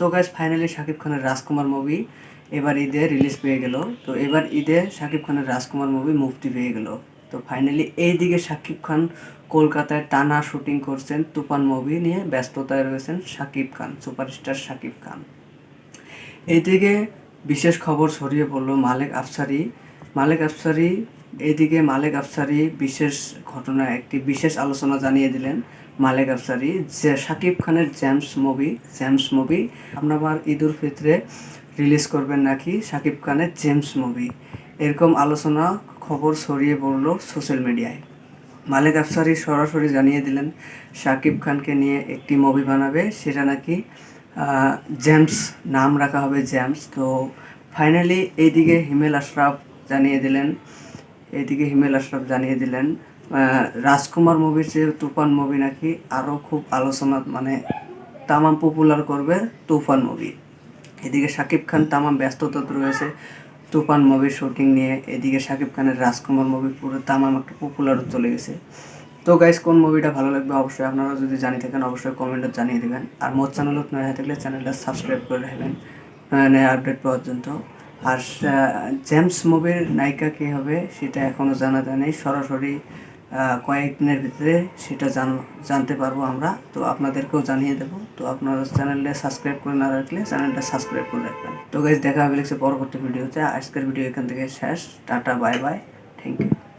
তো guys finally Shakib খানের রাজকুমার movie এবার ঈদে রিলিজ পেয়ে গেল। তো এবার ঈদে শাকিব খানের রাজকুমার মুভি মুক্তি পেয়ে গেল। তো ফাইনালি এইদিকে শাকিব খান কলকাতায় টানা শুটিং করছেন তুফান মুভি নিয়ে ব্যস্ততায় রয়েছেন শাকিব খান সুপারস্টার শাকিব খান এইদিকে বিশেষ খবর ছড়িয়ে পড়ল মালেক আফসারি। মালেক আফসারি এইদিকে মালেক আফসারি বিশেষ ঘটনা একটি বিশেষ আলোচনা জানিয়ে দিলেন। মালেক আফসারি, যে শাকিব খানের জেমস মুভি জেমস মুভি আপনার ঈদুল ফিতরে রিলিজ করবেন নাকি শাকিব খানের জেমস মুভি? এরকম আলোচনা খবর ছড়িয়ে পড়ল সোশ্যাল মিডিয়ায়। মালেক আফসারি সরাসরি জানিয়ে দিলেন শাকিব খানকে নিয়ে একটি মুভি বানাবে, সেটা নাকি জেমস, নাম রাখা হবে জেমস। তো ফাইনালি এইদিকে হিমেল আশরাফ জানিয়ে দিলেন এইদিকে হিমেল আশরাফ জানিয়ে দিলেন রাজকুমার মুভির যে তুফান মুভি নাকি আরও খুব আলোচনা মানে তামাম পপুলার করবে তুফান মুভি। এদিকে শাকিব খান তামাম ব্যস্ততা রয়েছে তুফান মুভির শুটিং নিয়ে। এদিকে শাকিব খানের রাজকুমার মুভি পুরো তামাম একটা পপুলার চলে গেছে। তো গাইস কোন মুভিটা ভালো লাগবে অবশ্যই আপনারা যদি জানি থাকেন, অবশ্যই কমেন্টে জানিয়ে দেবেন। আর মোট চ্যানেল নয় থাকলে চ্যানেলটা সাবস্ক্রাইব করে রাখবেন আপডেট পাওয়ার জন্য। আর জেমস মুভির নায়িকা কে হবে সেটা এখনও জানা যায় নাই। সরাসরি কয়েক কয়েকদিনের ভিতরে সেটা জান, জানতে পারব আমরা। তো আপনাদেরকেও জানিয়ে দেবো। তো আপনারা চ্যানেলটা সাবস্ক্রাইব করে না রাখলে চ্যানেলটা সাবস্ক্রাইব করে রাখবেন। তো গাইজ দেখা হবে লিখছে পরবর্তী ভিডিওতে আজকের ভিডিও এখান থেকে শেষ। Tata bye bye thank you